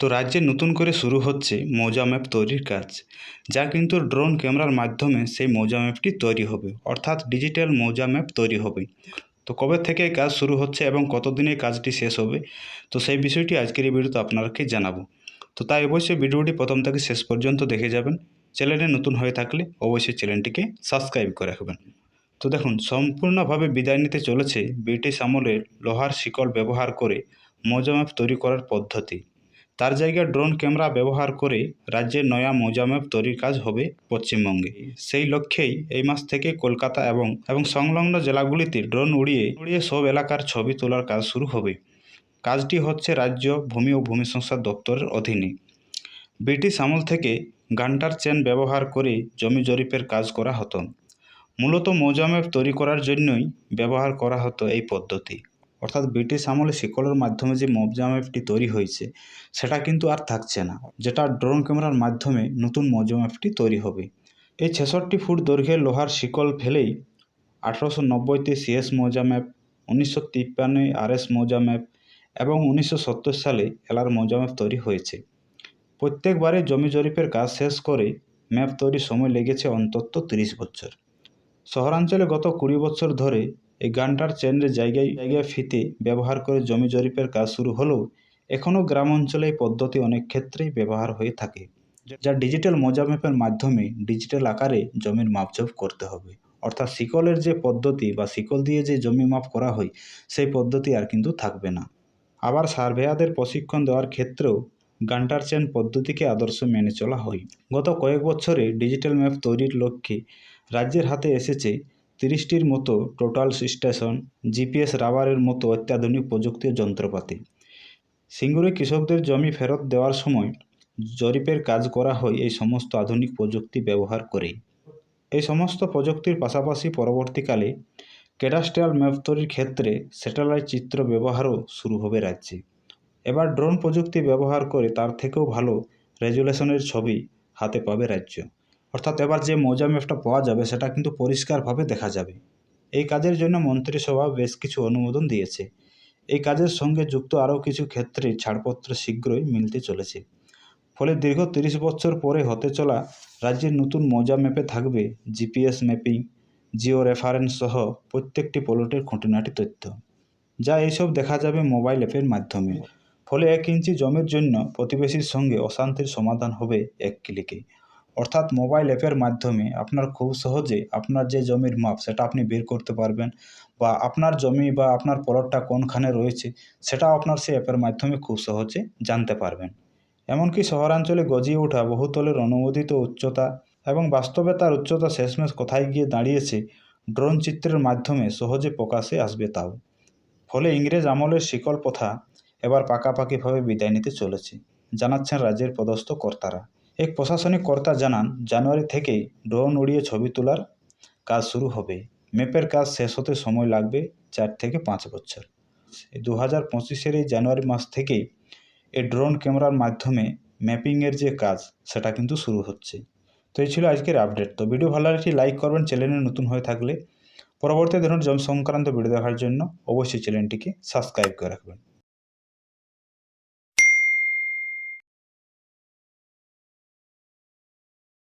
তো রাজ্যে নতুন করে শুরু হচ্ছে মৌজা ম্যাপ তৈরির কাজ, যা কিন্তু ড্রোন ক্যামেরার মাধ্যমে সেই মৌজা ম্যাপটি তৈরি হবে, অর্থাৎ ডিজিটাল মৌজা ম্যাপ তৈরি হবে। তো কবে থেকে কাজ শুরু হচ্ছে এবং কতদিনে কাজটি শেষ হবে? তো সেই বিষয়টি আজকের এই ভিডিওতে আপনাকে জানাব। তো তাই অবশ্যই ভিডিওটি প্রথম থেকে শেষ পর্যন্ত দেখে যাবেন। চ্যানেলে নতুন হয়ে থাকলে অবশ্যই চ্যানেলটিকে সাবস্ক্রাইব করে রাখবেন। তো দেখুন, সম্পূর্ণভাবে বিদায় নিতে চলেছে ব্রিটিশ আমলের লোহার শিকল ব্যবহার করে মৌজা ম্যাপ তৈরি করার পদ্ধতি। তার জায়গায় ড্রোন ক্যামেরা ব্যবহার করে রাজ্যের নয়া মৌজা ম্যাপ তৈরির কাজ হবে পশ্চিমবঙ্গে। সেই লক্ষ্যেই এই মাস থেকে কলকাতা এবং এবং সংলগ্ন জেলাগুলিতে ড্রোন উড়িয়ে উড়িয়ে সব এলাকার ছবি তোলার কাজ শুরু হবে। কাজটি হচ্ছে রাজ্য ভূমি ও ভূমি সংস্থার দপ্তরের অধীনে। ব্রিটিশ আমল থেকে গান্টার চেন ব্যবহার করে জমি জরিপের কাজ করা হতো। মূলত মৌজা ম্যাপ তৈরি করার জন্যই ব্যবহার করা হতো এই পদ্ধতি। অর্থাৎ ব্রিটিশ আমলে শিকলের মাধ্যমে যে মৌজা ম্যাপটি তৈরি হয়েছে, সেটা কিন্তু আর থাকছে না, যেটা ড্রোন ক্যামেরার মাধ্যমে নতুন মৌজা ম্যাপটি তৈরি হবে। এই ছেষট্টি ফুট দৈর্ঘ্যের লোহার শিকল ফেলেই আঠারোশো নব্বইতে সিএস মৌজা ম্যাপ উনিশশো তিপ্পান্নে আরএস মৌজা ম্যাপ এবং উনিশশো সত্তর সালে এলার মৌজা ম্যাপ তৈরি হয়েছে। প্রত্যেকবারে জমি জরিপের কাজ শেষ করে ম্যাপ তৈরির সময় লেগেছে অন্তত তিরিশ বছর। শহরাঞ্চলে গত কুড়ি বছর ধরে এই গানটার চেনের জায়গায় জায়গায় ফিতে ব্যবহার করে জমি জরিপের কাজ শুরু হলেও এখনও গ্রাম অঞ্চলে এই পদ্ধতি অনেক ক্ষেত্রেই ব্যবহার হয়ে থাকে। যা ডিজিটাল মজা ম্যাপের মাধ্যমে ডিজিটাল আকারে জমির মাপঝোপ করতে হবে। অর্থাৎ শিকলের যে পদ্ধতি বা শিকল দিয়ে যে জমি মাপ করা হয়, সেই পদ্ধতি আর কিন্তু থাকবে না। আবার সার্ভেয়ারদের প্রশিক্ষণ দেওয়ার ক্ষেত্রেও গান্টার চেন পদ্ধতিকে আদর্শ মেনে চলা হয়। গত কয়েক বছরে ডিজিটাল ম্যাপ তৈরির লক্ষ্যে রাজ্যের হাতে এসেছে তিরিশটির মতো টোটাল স্টেশন জিপিএস রাবারের মতো অত্যাধুনিক প্রযুক্তির যন্ত্রপাতি। সিঙ্গুরে কৃষকদের জমি ফেরত দেওয়ার সময় জরিপের কাজ করা হয় এই সমস্ত আধুনিক প্রযুক্তি ব্যবহার করেই। এই সমস্ত প্রযুক্তির পাশাপাশি পরবর্তীকালে ক্যাডাস্ট্রিয়াল ম্যাপ তৈরির ক্ষেত্রে স্যাটেলাইট চিত্র ব্যবহারও শুরু হবে রাজ্যে। এবার ড্রোন প্রযুক্তি ব্যবহার করে তার থেকেও ভালো রেজুলেশনের ছবি হাতে পাবে রাজ্য। অর্থাৎ এবার যে মৌজা ম্যাপটা পাওয়া যাবে, সেটা কিন্তু পরিষ্কারভাবে দেখা যাবে। এই কাজের জন্য মন্ত্রিসভা বেশ কিছু অনুমোদন দিয়েছে। এই কাজের সঙ্গে যুক্ত আরও কিছু ক্ষেত্রে ছাড়পত্র শীঘ্রই মিলতে চলেছে। ফলে দীর্ঘ তিরিশ বছর পরে হতে চলা রাজ্যের নতুন মৌজা ম্যাপে থাকবে জিপিএস ম্যাপিং, জিও রেফারেন্স সহ প্রত্যেকটি প্লটের খুঁটিনাটি তথ্য, যা এইসব দেখা যাবে মোবাইল অ্যাপের মাধ্যমে। ফলে এক ইঞ্চি জমির জন্য প্রতিবেশীর সঙ্গে অশান্তির সমাধান হবে এক ক্লিকে। অর্থাৎ মোবাইল অ্যাপের মাধ্যমে আপনার খুব সহজে আপনার যে জমির মাপ সেটা আপনি বের করতে পারবেন বা আপনার জমি বা আপনার প্লটটা কোনখানে রয়েছে সেটাও আপনার সেই অ্যাপের মাধ্যমে খুব সহজে জানতে পারবেন। এমনকি শহরাঞ্চলে গজিয়ে ওঠা বহুতলের অনুমোদিত উচ্চতা এবং বাস্তবে তার উচ্চতা শেষমেশ কোথায় গিয়ে দাঁড়িয়েছে ড্রোন চিত্রের মাধ্যমে সহজে প্রকাশে আসবে তাও। ফলে ইংরেজ আমলের শিকল প্রথা এবার পাকাপাকিভাবে বিদায় নিতে চলেছে, জানাচ্ছেন রাজ্যের পদস্থ কর্তারা। এক প্রশাসনিক কর্তা জানান, জানুয়ারি থেকেই ড্রোন উড়িয়ে ছবি তোলার কাজ শুরু হবে। ম্যাপের কাজ শেষ হতে সময় লাগবে চার থেকে পাঁচ বছর। দু হাজার পঁচিশের এই জানুয়ারি মাস থেকেই এই ড্রোন ক্যামেরার মাধ্যমে ম্যাপিংয়ের যে কাজ, সেটা কিন্তু শুরু হচ্ছে। তো এই ছিল আজকের আপডেট। তো ভিডিও ভালো লাগলে লাইক করবেন, চ্যানেলে নতুন হয়ে থাকলে। পরবর্তী ধরনের জমি সংক্রান্ত ভিডিও দেখার জন্য অবশ্যই চ্যানেলটিকে সাবস্ক্রাইব করে রাখবেন।